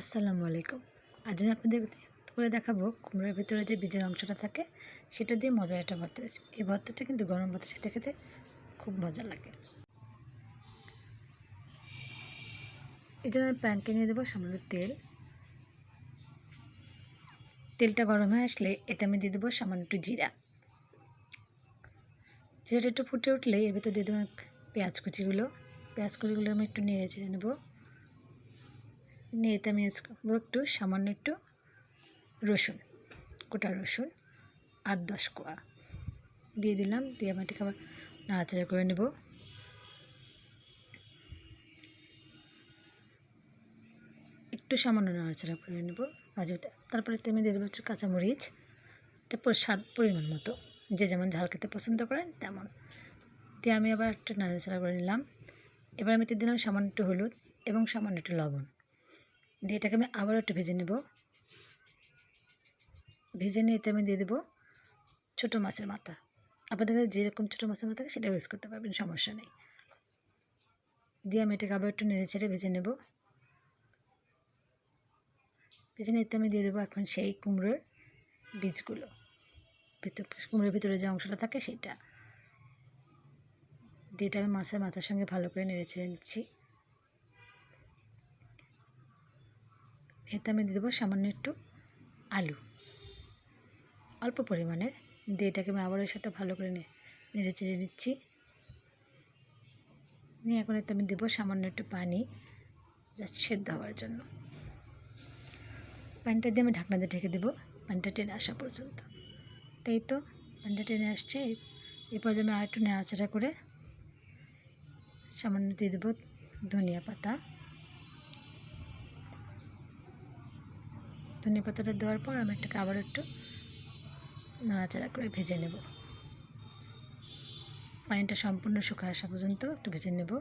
আসসালামু আলাইকুম। আজ আমি আপনাদের করে দেখাবো কুমড়োর ভিতরে যে বীজের অংশটা থাকে, সেটা দিয়ে মজার একটা ভর্তা রেসিপি এই ভর্তাটা কিন্তু গরম ভাতের সাথে খেতে খুব মজা লাগে। এই জন্য আমি প্যানকে নিয়ে দেবো সামান্য তেল। তেলটা গরম হয়ে আসলে এতে আমি দিয়ে দেবো সামান্য একটু জিরা। জিরাটা একটু ফুটে উঠলে এর ভিতরে দিয়ে দেবো পেঁয়াজ কুচিগুলো। পেঁয়াজ কুচিগুলো আমি একটু নেড়ে চেড়ে নেব। নিয়ে আমি ইউজ করব একটু, সামান্য একটু রসুন, গোটা রসুন আট দশ কোয়া। দিয়ে দিলাম, দিয়ে আমি আবার নাড়াচাড়া করে নেব। একটু সামান্য নাড়াচাড়া করে নেব। মাঝে তারপরে তেমনি দিয়ে দেবো একটু কাঁচামরিচ। এটা স্বাদ, পরিমাণ মতো। যে যেমন ঝাল খেতে পছন্দ করেন, তেমন। দিয়ে আমি আবার একটু নাড়াচাড়া করে নিলাম। এবার আমি দিলাম সামান্য একটু হলুদ এবং সামান্য একটু লবণ। দিয়ে এটাকে আমি আবার একটু ভেজে নেব। ভেজে নিয়ে আমি দিয়ে দেবো ছোটো মাছের মাথা। আপনাদের যেরকম ছোটো মাছের মাথা থাকে সেটা ইউজ করতে পারবেন, সমস্যা নেই। দিয়ে আমি এটাকে আবার একটু নেড়ে ছেড়ে ভেজে নেব। ভেজে নিয়ে এতে আমি দিয়ে দেবো এখন সেই কুমড়োর বীজগুলো। ভিতর, কুমড়োর ভিতরে যে অংশটা থাকে সেটা। দিয়ে এটা আমি মাছের মাথার সঙ্গে ভালো করে নেড়ে ছেড়ে নিচ্ছি। এতে আমি দিয়ে দেবো সামান্য একটু আলু। অল্প পরিমাণে দিয়ে এটাকে আমি আবার এর সাথে ভালো করে নেড়ে চেড়ে নিচ্ছি। নিয়ে এখন এতে আমি দেবো সামান্য একটু পানি জাস্ট সেদ্ধ হওয়ার জন্য। পানিটা দিয়ে আমি ঢাকনা দিয়ে ঢেকে দেবো। পানিটা টেনে আসা পর্যন্ত। তাই তো, পানিটা টেনে আসছে। এরপর আমি আর একটু নাড়াচাড়া করে সামান্য দিয়ে দেবো ধনিয়া পাতা। ধনে পাতাটা দেওয়ার পর আমি এটাকে আবার একটু নাড়াচাড়া করে ভেজে নেব। পানিটা সম্পূর্ণ শুকায় আসা পর্যন্ত একটু ভেজে নেব।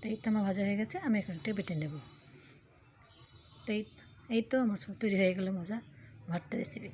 তো এই তো আমার ভাজা হয়ে গেছে, আমি এখন একটা বেটে নেব। তো এই তো আমার তৈরি হয়ে গেল মজা, ভর্তা রেসিপি